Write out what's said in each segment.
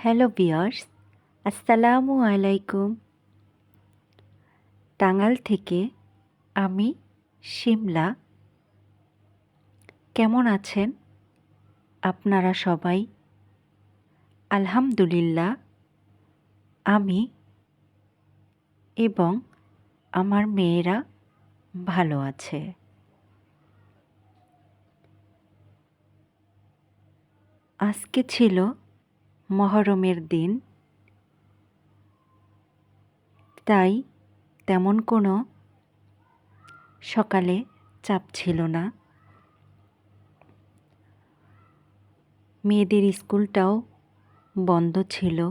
Hello বিয়ার্স আসসালামু আলাইকুম টাঙ্গাল থেকে আমি শিমলা কেমন আছেন আপনারা সবাই আলহামদুলিল্লাহ আমি এবং আমার মেয়েরা ভালো আছে আজকে ছিল মহরমের দিন। তাই তেমন কোনো সকালে চাপ ছিল না। মেয়েদের স্কুলটাও বন্ধ ছিল।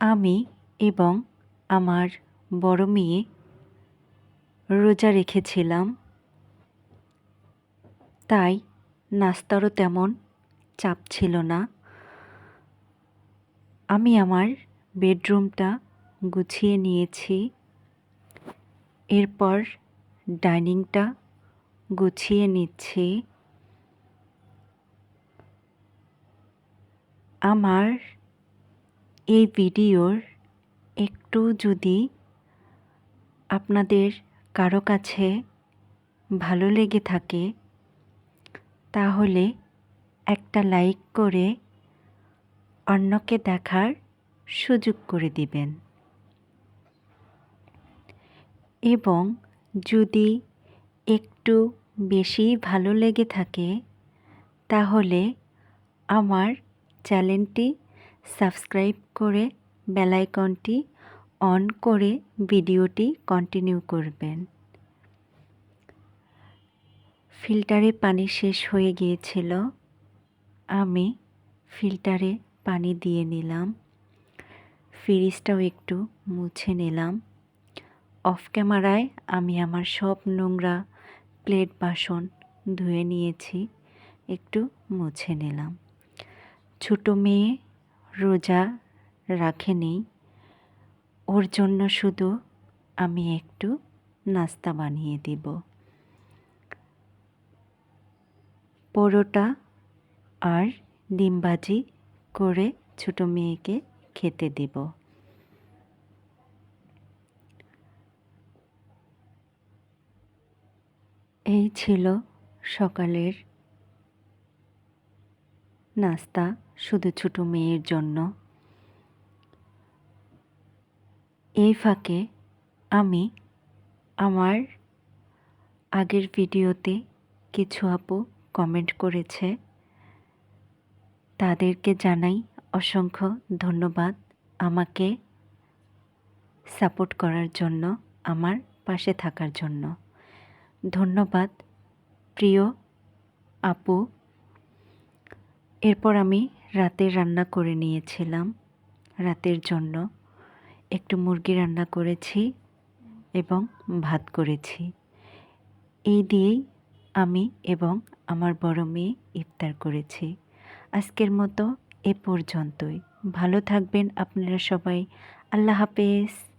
আমি এবং আমার বড় মেয়ে রোজা রেখেছিলাম। তাই নাস্তারও তেমন চাপ ছিল না। আমি আমার বেডরুমটা গুছিয়ে নিয়েছি। এরপর ডাইনিংটা গুছিয়ে নিচ্ছি। আমার এই ভিডিওর একটু যদি আপনাদের কারও কাছে ভালো লেগে থাকে তাহলে একটা লাইক করে অন্যকে দেখার সুযোগ করে দিবেন। এবং যদি একটু বেশি ভালো লেগে থাকে, তাহলে আমার চ্যানেলটি সাবস্ক্রাইব করে বেলাইকনটি অন করে ভিডিওটি কন্টিনিউ করবেন। ফিল্টারে পানি শেষ হয়ে গিয়েছিল। আমি ফিল্টারে পানি দিয়ে নিলাম। ফ্রিজটাও একটু মুছে নিলাম। অফ ক্যামেরায় আমি আমার সব নোংরা প্লেট বাসন ধুয়ে নিয়েছি, একটু মুছে নিলাম। ছোটো মেয়ে রোজা রাখেনি। ওর জন্য শুধু আমি একটু নাস্তা বানিয়ে দিব। পরোটা আর ডিমবাজি করে ছোটো মেয়েকে খেতে দেব। এই ছিল সকালের নাস্তা শুধু ছোটো মেয়ের জন্য। এই ফাঁকে আমি আমার আগের ভিডিওতে কিছু আপু কমেন্ট করেছে। তাদেরকে জানাই অসংখ্য ধন্যবাদ আমাকে সাপোর্ট করার জন্য, আমার পাশে থাকার জন্য। ধন্যবাদ, প্রিয় আপু। এরপর আমি রাতে রান্না করে নিয়েছিলাম, রাতের জন্য। একটু মুরগি রান্না করেছি এবং ভাত করেছি। এই দিয়েই আমি এবং আমার বড় মেয়ে ইফতার করেছি। আজকের মতো এ পর্যন্তই। ভালো থাকবেন আপনারা সবাই। আল্লাহ হাফেজ।